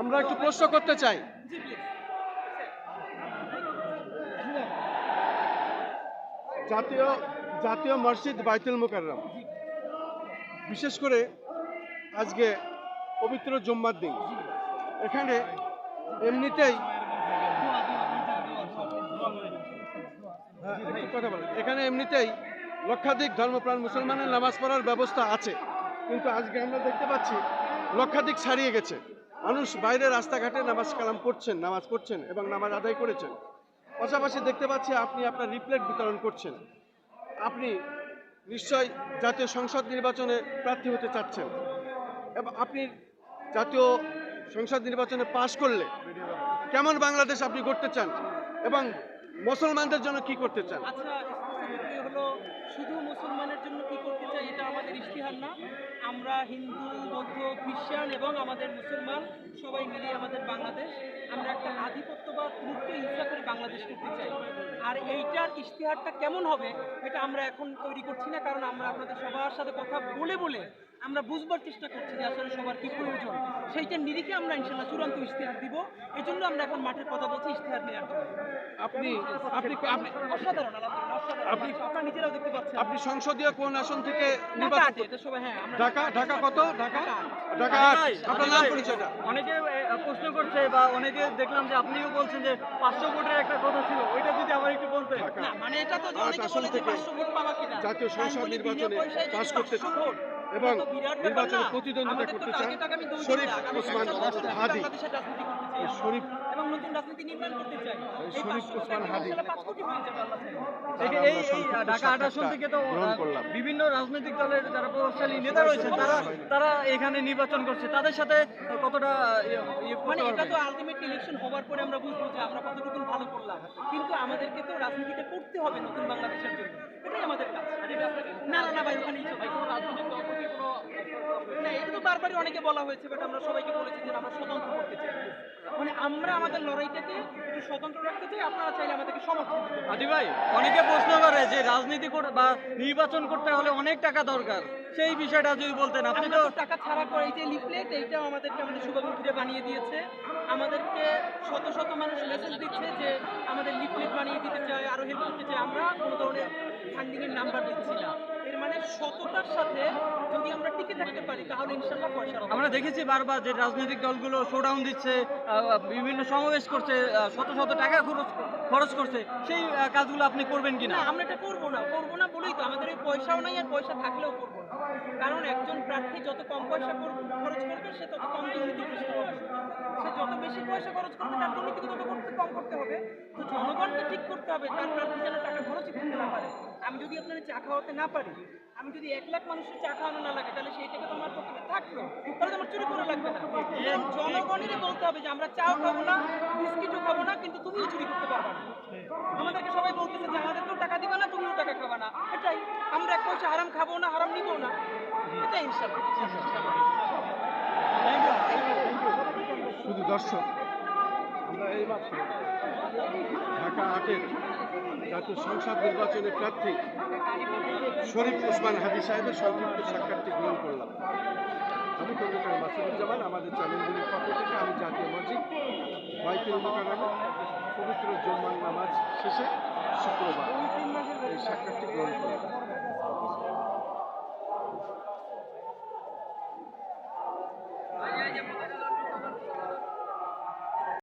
আমরা একটু প্রশ্ন করতে চাই। জাতীয় জাতীয় মসজিদ বাইতুল মোকাররম। বিশেষ করে আজকে পবিত্র জুম্মার দিন। এখানে এমনিতেই হ্যাঁ, কথা বলেন। এখানে এমনিতেই লক্ষাধিক ধর্মপ্রাণ মুসলমানের নামাজ পড়ার ব্যবস্থা আছে। কিন্তু আজকে আমরা দেখতে পাচ্ছি লক্ষাধিক ছাড়িয়ে গেছে। মানুষ বাইরে রাস্তাঘাটে নামাজ কালাম পড়ছেন, নামাজ পড়ছেন এবং নামাজ আদায় করেছেন। পাশাপাশি দেখতে পাচ্ছি আপনি আপনার রিপ্লেট বিতরণ করছেন। আপনি নিশ্চয় জাতীয় সংসদ নির্বাচনে প্রার্থী হতে চাচ্ছেন। এবং আপনি জাতীয় সংসদ নির্বাচনে পাশ করলে কেমন বাংলাদেশ আপনি করতে চান এবং মুসলমানদের জন্য কি করতে চান আচ্ছা স্পেসিফিকলি হলো শুধু মুসলমানের জন্য কি করতে চাই এটা আমাদের ইশতিহার না। আমরা হিন্দু, বৌদ্ধ, খ্রিস্টান এবং আমাদের মুসলমান সবাই মিলিয়ে আমাদের বাংলাদেশ, আমরা একটা আধিপত্য আধিপত্যবাদ মুক্ত করে বাংলাদেশ করতে চাই। আর এইটার ইশতিহারটা কেমন হবে, এটা আমরা এখন তৈরি করছি না, কারণ আমরা আপনাদের সবার সাথে কথা বলে বলে আমরা বুঝবার চেষ্টা করছি যে আসলে সবার কি প্রয়োজন। সেইটার নিরিখে আমরা ইনশাল্লাহ চূড়ান্ত ইশতেহার দিব। এই জন্য আমরা এখন মাঠের কথা বলছি ইশতেহার নেওয়ার জন্য। আপনি আপনি আপনি অসাধারণ আপনি- আপনারা নিজেরাও দেখতে পাচ্ছেন। আপনি সংসদীয় কোন আসন থেকে এটা সবাই হ্যাঁ ঢাকা? ঢাকা কত? ঢাকা ঢাকা? আপনার নাম পরিচয়টা? অনেকে প্রশ্ন করছে বা অনেকে দেখলাম যে আপনিও বলছেন যে পাঁচশো ভোটের একটা কথা ছিল ওইটা যদি আবার একটু বলতেন। না মানে এটা তো অনেকে বলে যে 500 ভোট পাওয়া কিনা। জাতীয় সংসদ নির্বাচনে পাস করতে 500 ভোট, এবং নির্বাচনে প্রতিদ্বন্দ্বিতা করতে চান শরীফ ওসমান হাদি। শরীফ এবং নতুন রাজনীতি নির্মাণ করতে চাই শরীফ ওসমান হাদি। ইনশাল্লাহ পাঁচ কোটি যাবে আল্লাহ চাইলে। এই যে আমরা এই এই সংক্ষিপ্ত ঢাকা আট আসন থেকে তো গ্রহণ আহ, করলাম। বিভিন্ন রাজনৈতিক দলের যারা প্রভাবশালী নেতা রয়েছে তারা তারা এখানে নির্বাচন করছে তাদের সাথে কতটা ইয়ে- ইয়ে মানে এটা তো আলটিমেট ইলেকশন হওয়ার পরে আমরা বুঝব যে আমরা কতটুকু ভালো করলাম কিন্তু আমাদেরকে তো রাজনীতিটা করতে হবে নতুন বাংলাদেশের জন্য এটাই আমাদের কাজ না না না ভাই ওখানেই চলো। না এটা বারবারই অনেকে বলা হয়েছে বাট আমরা সবাইকে বলেছি যে আমরা স্বতন্ত্র করতে চাই। মানে আমরা আমাদের লড়াইটাকে একটু স্বতন্ত্র রাখতে চাই আপনারা চাইলে আমাদেরকে সমর্থন দিতে আদি ভাই অনেকে প্রশ্ন করে যে রাজনীতি করে বা নির্বাচন করতে হলে অনেক টাকা দরকার। সেই বিষয়টা যদি বলতেন আপনি তো টাকা ছাড়া করে এই যে লিফলেট এইটাও আমাদেরকে আমাদের শুভাকাঙ্ক্ষীরা বানিয়ে দিয়েছে। আমাদেরকে শত শত মানুষ মেসেজ দিচ্ছে যে আমাদের লিফলেট বানিয়ে দিতে চায় আরও হেল্প করতে চায়। আমরা কোনো ধরনের ফান্ডিং এর নাম্বার মানে সততার সাথে যদি আমরা টিকে থাকতে পারি তাহলে ইনশাল্লাহ পয়সা আমরা দেখেছি বারবার যে রাজনৈতিক দলগুলো শোডাউন দিচ্ছে বিভিন্ন সমাবেশ করছে শত শত টাকা খরচ খরচ করছে। সেই কাজগুলো আপনি করবেন কিনা? না আমরা এটা করব না। করব না বলেই তো আমাদের ওই পয়সাও নাই আর পয়সা থাকলেও করব না। কারণ একজন প্রার্থী যত কম পয়সা খরচ করবে সে তত কম দুর্নীতিগ্রস্ত হবে। সে যত বেশি পয়সা খরচ করবে তার দুর্নীতি তত করতে কম করতে হবে। তো জনগণকে ঠিক করতে হবে তার প্রার্থী যেন টাকা খরচই করতে না পারে। আমি যদি আপনার চা খাওয়াতে না পারি, আমি যদি এক লাখ মানুষের চা খাওয়ানো না লাগে, তাহলে সেই টাকা তো আমার পকেটে থাকল। তাহলে তো আমার চুরি করে লাগবে না। জনগণেরই বলতে হবে যে, আমরা চাও খাব না, বিস্কিটও খাব না, কিন্তু তুমিও চুরি করতে পারবে না। আমাদেরকে সবাই বলতেছে যে, আমাদেরকেও টাকা দিবা না, তুমিও টাকা খাবা না। এটাই। আমরা এক পয়সা হারাম খাব না, হারাম নিবো না। এটাই ইনশাল্লাহ শুধু দর্শক। আমরা এই মাত্র ঢাকা আটের জাতীয় সংসদ নির্বাচনের প্রার্থী শরীফ ওসমান হাজি সাহেবের সংক্ষিপ্ত সাক্ষাৎটি গ্রহণ করলাম। আমি কলকাতার মাসুদুজ্জামান, আমাদের চ্যানেলগুলির পক্ষ থেকে আমি জাতীয় মসজিদ, বাইতুল মোকারমে পবিত্র জম্মান নামাজ শেষে শুক্রবার এই সাক্ষাৎটি গ্রহণ করলাম।